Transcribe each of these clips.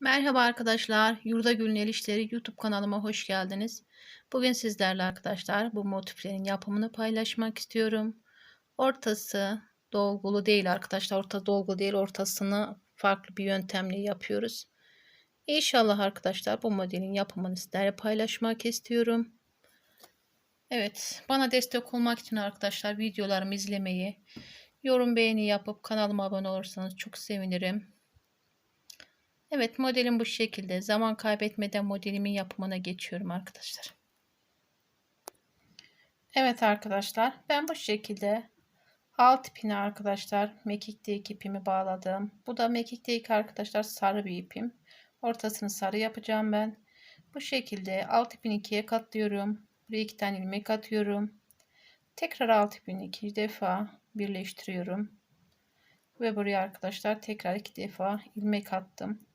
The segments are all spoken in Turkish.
Merhaba arkadaşlar, Yurda Gül'ün İşleri YouTube kanalıma hoş geldiniz. Bugün sizlerle arkadaşlar bu motiflerin yapımını paylaşmak istiyorum. Ortası dolgulu değil arkadaşlar, orta dolgu değil, ortasını farklı bir yöntemle yapıyoruz. İnşallah arkadaşlar bu modelin yapımını sizlerle paylaşmak istiyorum. Evet, bana destek olmak için arkadaşlar videolarımı izlemeyi, yorum beğeni yapıp kanalıma abone olursanız çok sevinirim. Evet modelim bu şekilde. Zaman kaybetmeden modelimin yapımına geçiyorum arkadaşlar. Evet arkadaşlar ben bu şekilde alt ipini arkadaşlar mekikte ipimi bağladım. Bu da mekikte arkadaşlar sarı bir ipim. Ortasını sarı yapacağım ben. Bu şekilde alt ipini ikiye katlıyorum. Buraya iki tane ilmek atıyorum. Tekrar alt ipini iki defa birleştiriyorum. Ve buraya arkadaşlar tekrar iki defa ilmek attım.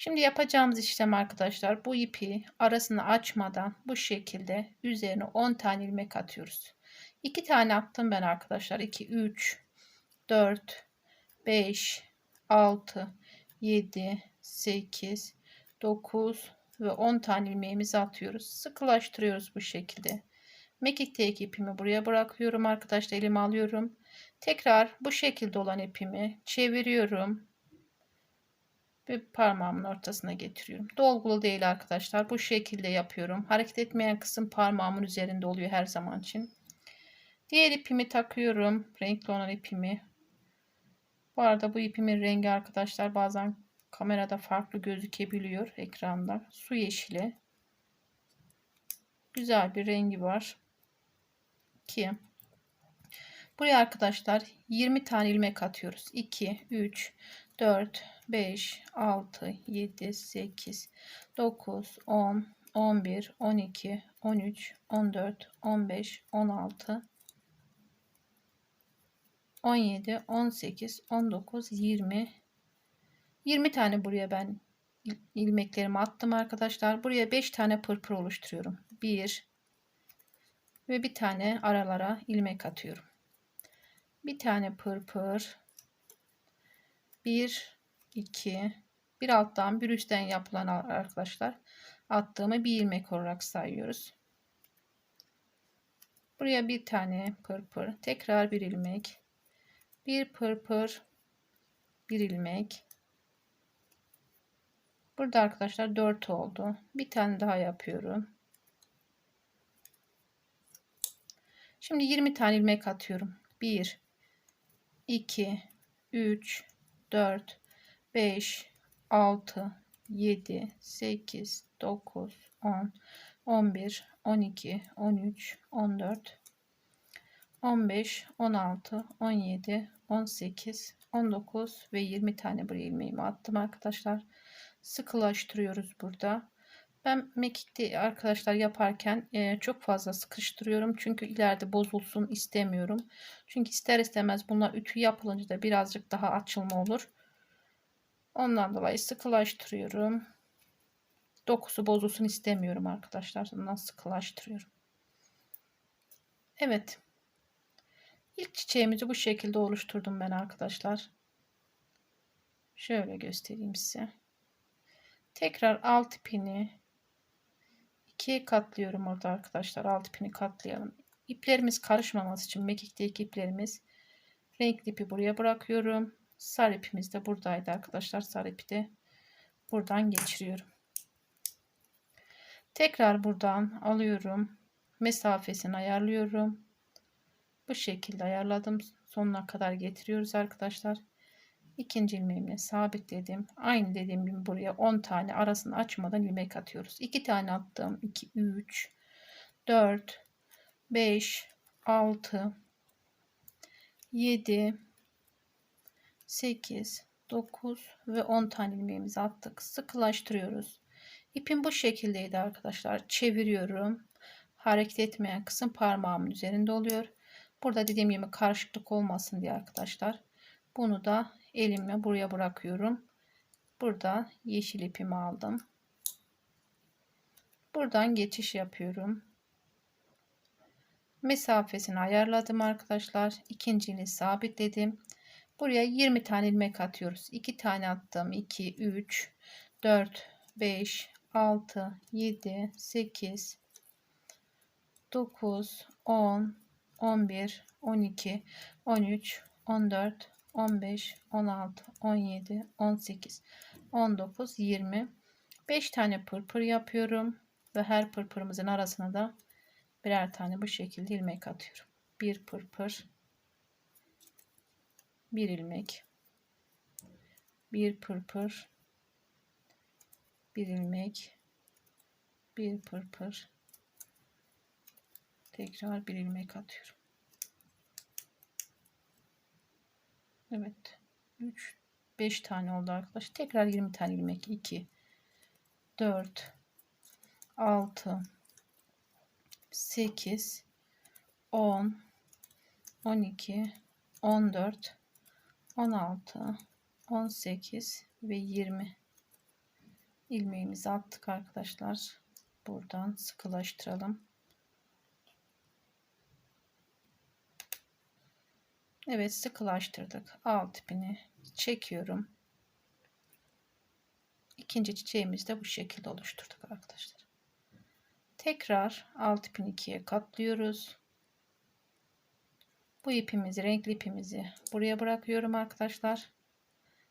Şimdi yapacağımız işlem arkadaşlar bu ipi arasını açmadan bu şekilde üzerine 10 tane ilmek atıyoruz. 2 tane attım ben arkadaşlar. 2, 3, 4, 5, 6, 7, 8, 9 ve 10 tane ilmeğimizi atıyoruz. Sıkılaştırıyoruz bu şekilde. Mekikteki ipimi buraya bırakıyorum arkadaşlar. Elime alıyorum. Tekrar bu şekilde olan ipimi çeviriyorum ve parmağımın ortasına getiriyorum. Dolgulu değil arkadaşlar. Bu şekilde yapıyorum. Hareket etmeyen kısım parmağımın üzerinde oluyor her zaman için. Diğer ipimi takıyorum. Renkli olan ipimi. Bu arada bu ipimin rengi arkadaşlar bazen kamerada farklı gözükebiliyor ekranda. Su yeşili. Güzel bir rengi var. 2 Buraya arkadaşlar 20 tane ilmek atıyoruz. 2, 3, 4, 5, 6, 7, 8, 9, 10, 11, 12, 13, 14, 15, 16, 17, 18, 19, 20. 20 tane buraya ben ilmeklerimi attım arkadaşlar. Buraya 5 tane pırpır oluşturuyorum. 1 ve bir tane aralara ilmek atıyorum. Bir tane pırpır 1 2 bir alttan bir üstten yapılan arkadaşlar attığımı bir ilmek olarak sayıyoruz. Buraya bir tane pırpır, tekrar bir ilmek, bir pırpır, bir ilmek. Burada arkadaşlar 4 oldu. Bir tane daha yapıyorum. Şimdi 20 tane ilmek atıyorum. 1 2 3 4 5 6 7 8 9 10 11 12 13 14 15 16 17 18 19 ve 20 tane buraya ilmeğimi attım arkadaşlar sıkılaştırıyoruz burada ben mekikte arkadaşlar yaparken e, çok fazla sıkıştırıyorum. Çünkü ileride bozulsun istemiyorum. Çünkü ister istemez bunlar ütü yapılınca da birazcık daha açılma olur. Ondan dolayı sıkılaştırıyorum. Dokusu bozulsun istemiyorum arkadaşlar. Ondan sıkılaştırıyorum. Evet. İlk çiçeğimizi bu şekilde oluşturdum ben arkadaşlar. Şöyle göstereyim size. Tekrar alt ipini ikiye katlıyorum orada arkadaşlar. Alt ipini katlayalım. İplerimiz karışmaması için mekikteki iplerimiz renkli ipi buraya bırakıyorum. Sarı ipimiz de buradaydı arkadaşlar. Sarı ipi de buradan geçiriyorum. Tekrar buradan alıyorum. Mesafesini ayarlıyorum. Bu şekilde ayarladım. Sonuna kadar getiriyoruz arkadaşlar ikinci ilmeğimi sabitledim. Aynı dediğim gibi buraya 10 tane arasını açmadan ilmek atıyoruz. 2 tane attım. 2, 3, 4, 5, 6, 7, 8, 9 ve 10 tane ilmeğimizi attık. Sıkılaştırıyoruz. İpim bu şekildeydi arkadaşlar. Çeviriyorum. Hareket etmeyen kısım parmağımın üzerinde oluyor. Burada dediğim gibi karışıklık olmasın diye arkadaşlar. Bunu da elimi buraya bırakıyorum. Burada yeşil ipimi aldım. Buradan geçiş yapıyorum. Mesafesini ayarladım arkadaşlar. İkincini sabitledim. Buraya 20 tane ilmek atıyoruz. 2 tane attım. 2, 3, 4, 5, 6, 7, 8, 9, 10, 11, 12, 13, 14, 15, 16, 17, 18, 19, 20. 5 tane pırpır yapıyorum ve her pırpırımızın arasına da birer tane bu şekilde ilmek atıyorum. Bir pırpır, bir ilmek, bir pırpır, bir ilmek, bir pırpır, tekrar bir ilmek atıyorum. Evet. 3 5 tane oldu arkadaşlar. Tekrar 20 tane ilmek 2 4 6 8 10 12 14 16 18 ve 20 ilmeğimizi attık arkadaşlar. Buradan sıkılaştıralım. Evet sıkılaştırdık. Alt ipini çekiyorum. İkinci çiçeğimizi de bu şekilde oluşturduk arkadaşlar. Tekrar alt ipini ikiye katlıyoruz. Bu ipimizi, renkli ipimizi buraya bırakıyorum arkadaşlar.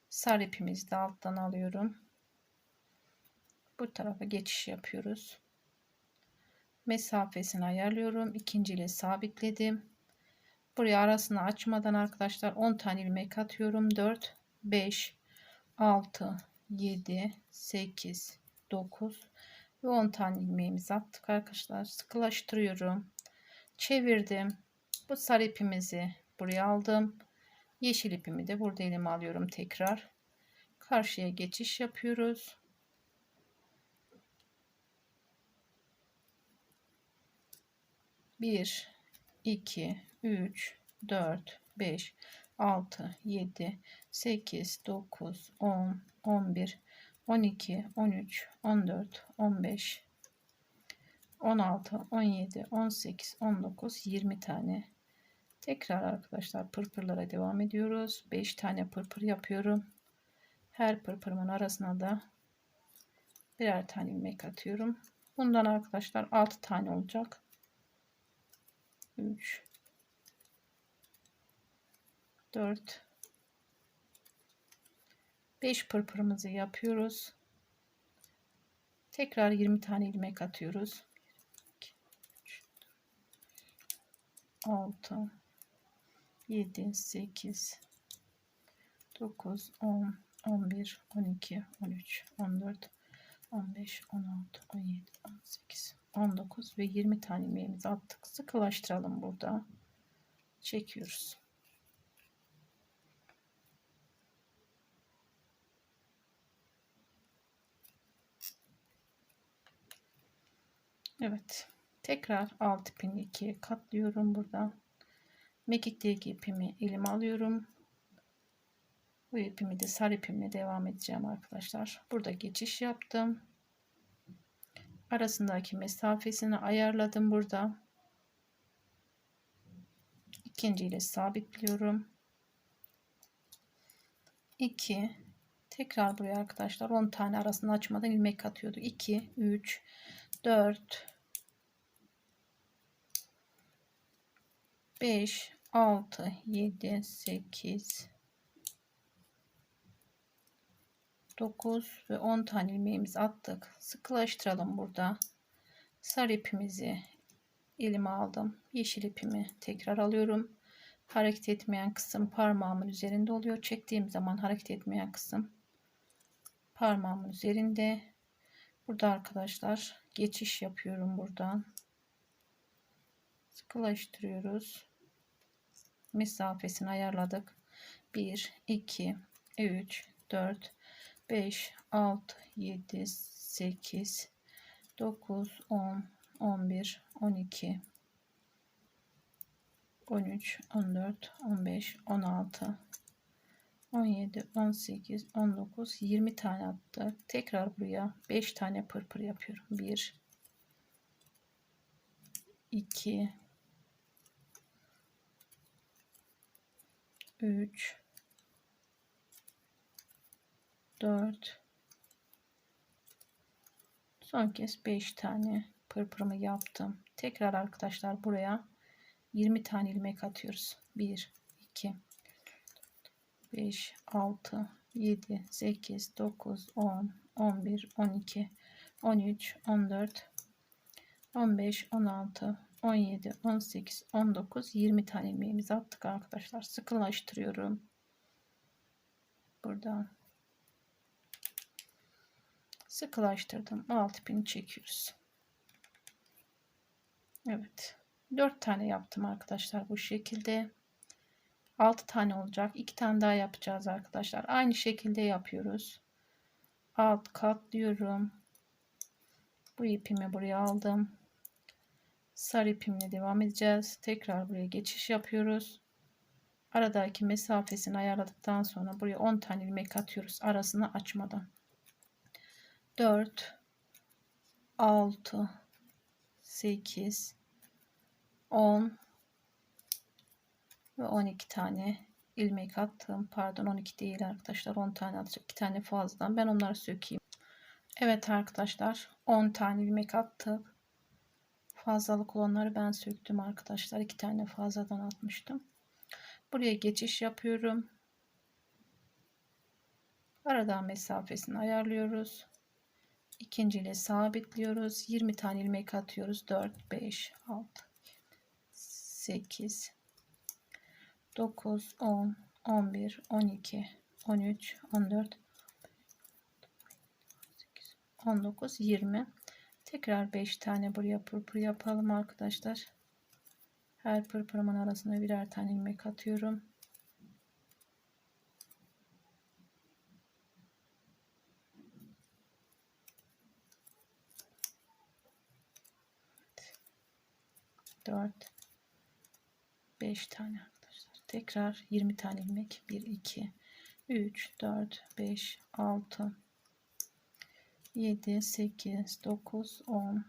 Sarı ipimizi de alttan alıyorum. Bu tarafa geçiş yapıyoruz. Mesafesini ayarlıyorum. İkinci ile sabitledim. Buraya arasını açmadan arkadaşlar 10 tane ilmek atıyorum. 4, 5, 6, 7, 8, 9 ve 10 tane ilmeğimizi attık arkadaşlar. Sıkılaştırıyorum. Çevirdim. Bu sarı ipimizi buraya aldım. Yeşil ipimi de burada elime alıyorum tekrar. Karşıya geçiş yapıyoruz. Bir, iki, 3, 4, 5, 6, 7, 8, 9, 10, 11, 12, 13, 14, 15, 16, 17, 18, 19, 20 tane. Tekrar arkadaşlar pırpırlara devam ediyoruz. 5 tane pırpır yapıyorum. Her pırpırımın arasına da birer tane ilmek atıyorum. Bundan arkadaşlar 6 tane olacak. 3 4 5 pırpırımızı yapıyoruz. Tekrar 20 tane ilmek atıyoruz. 6 7 8 9 10 11 12 13 14 15 16 17 18 19 ve 20 tane ilmeğimizi attık. Sıkılaştıralım burada. Çekiyoruz. Evet. Tekrar alt ipini ikiye katlıyorum burada. Mekikteki ipimi elime alıyorum. Bu ipimi de sarı ipimle devam edeceğim arkadaşlar. Burada geçiş yaptım. Arasındaki mesafesini ayarladım burada. İkinci ile sabitliyorum. 2 tekrar buraya arkadaşlar 10 tane arasını açmadan ilmek atıyordu. 2 3 4 5 6 7 8 9 ve 10 tane ilmeğimizi attık. Sıkılaştıralım burada. Sarı ipimizi elime aldım. Yeşil ipimi tekrar alıyorum. Hareket etmeyen kısım parmağımın üzerinde oluyor. Çektiğim zaman hareket etmeyen kısım parmağımın üzerinde. Burada arkadaşlar geçiş yapıyorum buradan. Sıkılaştırıyoruz. Mesafesini ayarladık. 1, 2, 3, 4, 5, 6, 7, 8, 9, 10, 11, 12, 13, 14, 15, 16, 17, 18, 19, 20 tane attı. Tekrar buraya 5 tane pırpır yapıyorum. 1, 2, 3 4 5 6 7 8 9 10 11 12 13 14 15 16 17 18 19 20 tane attık tekrar buraya 5 tane pırpır yapıyorum 1 2 3 4 Son kez 5 tane pırpırımı yaptım. Tekrar arkadaşlar buraya 20 tane ilmek atıyoruz. 1 2 5 6 7 8 9 10 11 12 13 14 15 16 17 18 19 20 tane ilmeğimizi attık arkadaşlar. Sıkılaştırıyorum. Buradan sıkılaştırdım. Alt ipini çekiyoruz. Evet. 4 tane yaptım arkadaşlar bu şekilde. 6 tane olacak. 2 tane daha yapacağız arkadaşlar. Aynı şekilde yapıyoruz. Alt katlıyorum. Bu ipimi buraya aldım. Sarı ipimle devam edeceğiz. Tekrar buraya geçiş yapıyoruz. Aradaki mesafesini ayarladıktan sonra buraya 10 tane ilmek atıyoruz. Arasını açmadan. 4 6 8 10 ve 12 tane ilmek attım. Pardon 12 değil arkadaşlar. 10 tane atacak. 2 tane fazladan. Ben onları sökeyim. Evet arkadaşlar. 10 tane ilmek attık. Fazlalık olanları ben söktüm arkadaşlar. 2 tane fazladan atmıştım. Buraya geçiş yapıyorum. Aradan mesafesini ayarlıyoruz. İkinci ile sabitliyoruz. 20 tane ilmek atıyoruz. 4, 5, 6, 8, 9, 10, 11, 12, 13, 14, 19, 20. Tekrar 5 tane buraya pırpır yapalım arkadaşlar. Her pırpırımın arasına birer tane ilmek atıyorum. Dört, beş tane arkadaşlar. Tekrar 20 tane ilmek. 1, 2, 3, 4, 5, 6, 7, 8, 9, 10,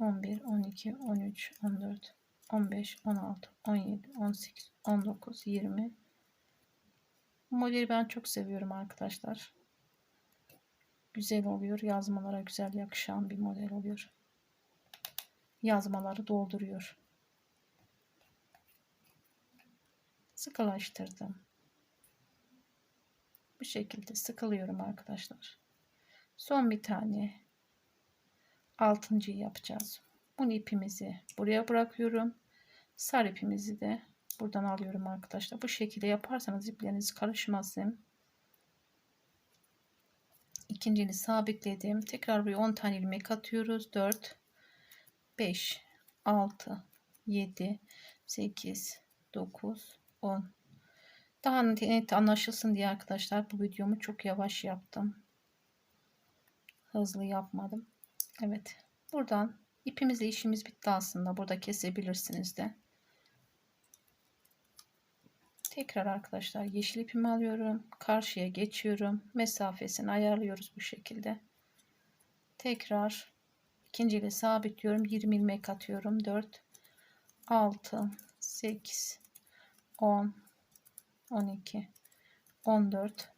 11, 12, 13, 14, 15, 16, 17, 18, 19, 20. Bu modeli ben çok seviyorum arkadaşlar. Güzel oluyor. Yazmalara güzel yakışan bir model oluyor. Yazmaları dolduruyor. Sıkılaştırdım. Bu şekilde sıkılıyorum arkadaşlar. Son bir tane altıncıyı yapacağız. Bunu ipimizi buraya bırakıyorum. Sarı ipimizi de buradan alıyorum arkadaşlar. Bu şekilde yaparsanız ipleriniz karışmasın. İkincini sabitledim. Tekrar buraya 10 tane ilmek atıyoruz. 4 5 6 7 8 9 10 daha net anlaşılsın diye arkadaşlar bu videomu çok yavaş yaptım. Hızlı yapmadım. Evet. Buradan ipimizle işimiz bitti aslında. Burada kesebilirsiniz de. Tekrar arkadaşlar yeşil ipimi alıyorum. Karşıya geçiyorum. Mesafesini ayarlıyoruz bu şekilde. Tekrar ikinci ile sabitliyorum. 20 ilmek atıyorum. 4 6 8 10 12 14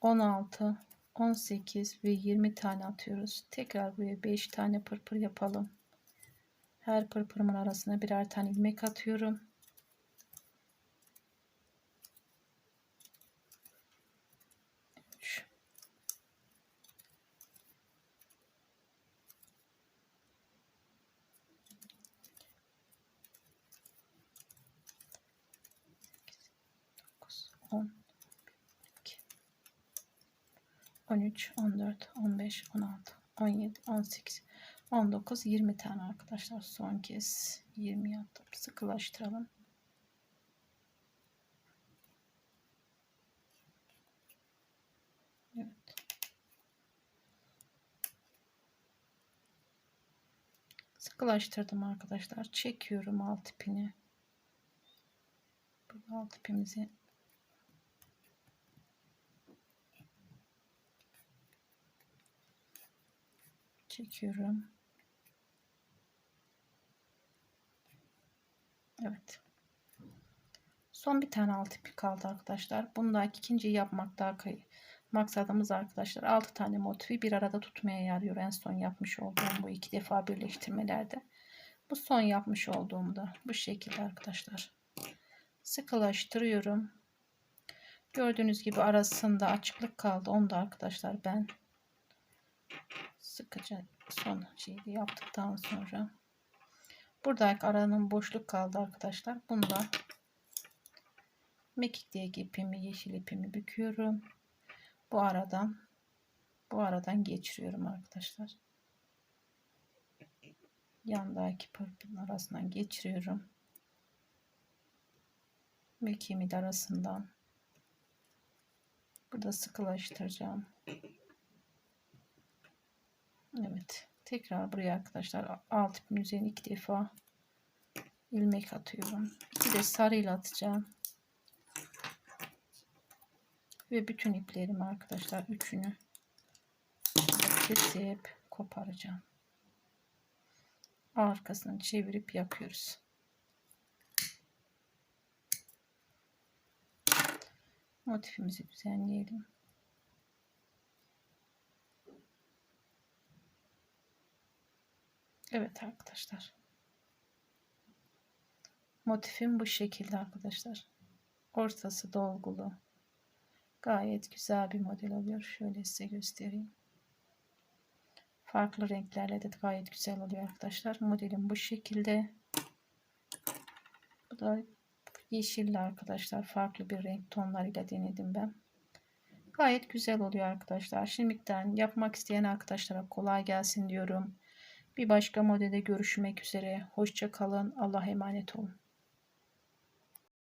16 18 ve 20 tane atıyoruz. Tekrar buraya 5 tane pırpır yapalım. Her pırpırımın arasına birer tane ilmek atıyorum. Üç. Dokuz, on. 13, 14, 15, 16, 17, 18, 19, 20 tane arkadaşlar. Son kez 20 yaptım. Sıkılaştıralım. Evet. Sıkılaştırdım arkadaşlar. Çekiyorum alt ipini. Burada alt ipimizi çekiyorum. Evet. Son bir tane alt ipi kaldı arkadaşlar. Bunda ikinciyi yapmak daha maksadımız arkadaşlar 6 tane motifi bir arada tutmaya yarıyor. En son yapmış olduğum bu iki defa birleştirmelerde. Bu son yapmış olduğumda bu şekilde arkadaşlar. Sıkılaştırıyorum. Gördüğünüz gibi arasında açıklık kaldı. Onu da arkadaşlar ben sıkıca son şeyi yaptıktan sonra buradaki aranın boşluk kaldı arkadaşlar. Bunda mekikteki ipimi yeşil ipimi büküyorum. Bu aradan bu aradan geçiriyorum arkadaşlar. Yandaki pırpın arasından geçiriyorum. Mekiğimi de arasından burada sıkılaştıracağım. Evet. Tekrar buraya arkadaşlar alt ipin üzerine iki defa ilmek atıyorum. Bir de sarıyla atacağım. Ve bütün iplerimi arkadaşlar üçünü kesip koparacağım. Arkasını çevirip yapıyoruz. Motifimizi düzenleyelim. Evet arkadaşlar. Motifim bu şekilde arkadaşlar. Ortası dolgulu. Gayet güzel bir model oluyor. Şöyle size göstereyim. Farklı renklerle de gayet güzel oluyor arkadaşlar. Modelim bu şekilde. Bu da yeşilli arkadaşlar. Farklı bir renk tonlarıyla denedim ben. Gayet güzel oluyor arkadaşlar. Şimdiden yapmak isteyen arkadaşlara kolay gelsin diyorum. Bir başka modelde görüşmek üzere. Hoşça kalın. Allah'a emanet olun.